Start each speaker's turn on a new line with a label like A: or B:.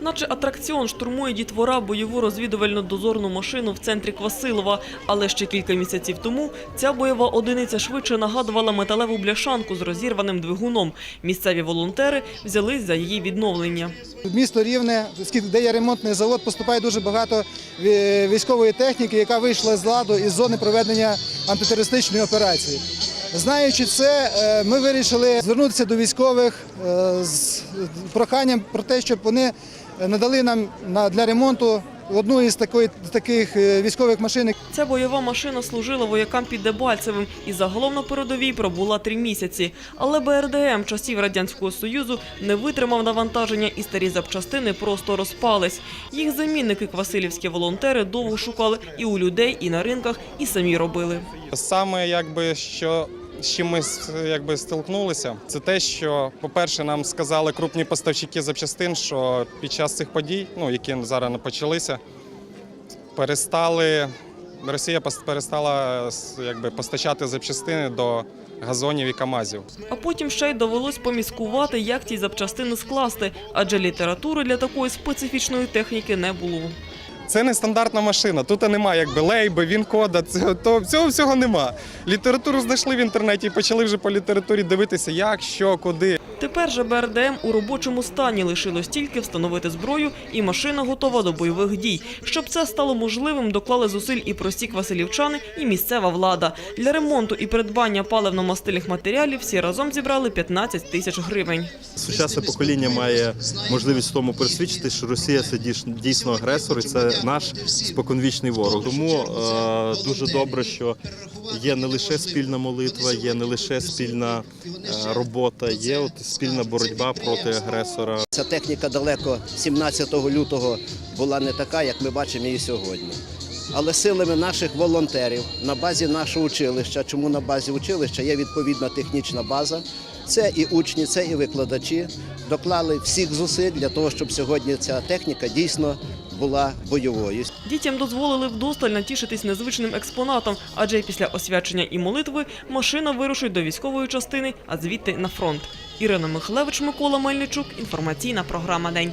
A: Наче атракціон штурмує дітвора бойову розвідувально-дозорну машину в центрі Квасилова. Але ще кілька місяців тому ця бойова одиниця швидше нагадувала металеву бляшанку з розірваним двигуном. Місцеві волонтери взялись за її відновлення.
B: Місто Рівне, де є ремонтний завод, поступає дуже багато військової техніки, яка вийшла з ладу із зони проведення антитерористичної операції. Знаючи це, е, ми вирішили звернутися до військових е, з проханням про те, щоб вони надали нам на- для ремонту одну із такої- таких е, військових машин,
A: Ця бойова машина служила воякам під Дебальцевим і загалом на передовій пробула три місяці. Але БРДМ часів Радянського Союзу не витримав навантаження і старі запчастини просто розпались. Їх замінники квасилівські волонтери довго шукали і у людей, і на ринках, і самі робили.
C: Саме якби що. З чим ми с- якби столкнулися, це те, що, по-перше, нам сказали крупні поставщики запчастин, що під час цих подій, ну які зараз не почалися, перестали Росія перестала якби постачати запчастини до газонів і камазів.
A: А потім ще й довелось поміскувати, як ті запчастини скласти, адже літератури для такої специфічної техніки не було.
C: Це не стандартна машина. Тут немає якби лейби, він-кода, то, цього всього нема. Літературу знайшли в інтернеті і почали вже по літературі дивитися, як, що, куди.
A: Тепер же БРДМ у робочому стані лишилось тільки встановити зброю, і машина готова до бойових дій. Щоб це стало можливим, доклали зусиль і прості квасилівчани, і місцева влада. Для ремонту і придбання паливно-мастильних матеріалів всі разом зібрали 15 тисяч гривень.
D: Сучасне покоління має можливість в тому пересвідчити, що Росія це дійсно агресор, і це наш споконвічний ворог. Тому е, дуже добре, що є не лише спільна молитва, є не лише спільна е, робота, є от спільна боротьба проти агресора.
E: Ця техніка далеко 17 лютого була не така, як ми бачимо її сьогодні. Але силами наших волонтерів на базі нашого училища, чому на базі училища є відповідна технічна база. Це і учні, це і викладачі доклали всіх зусиль для того, щоб сьогодні ця техніка дійсно була бойовою.
A: Дітям дозволили вдосталь натішитись незвичним експонатом, адже після освячення і молитви машина вирушить до військової частини, а звідти на фронт. Ірина Михлевич, Микола Мельничук. Інформаційна програма День.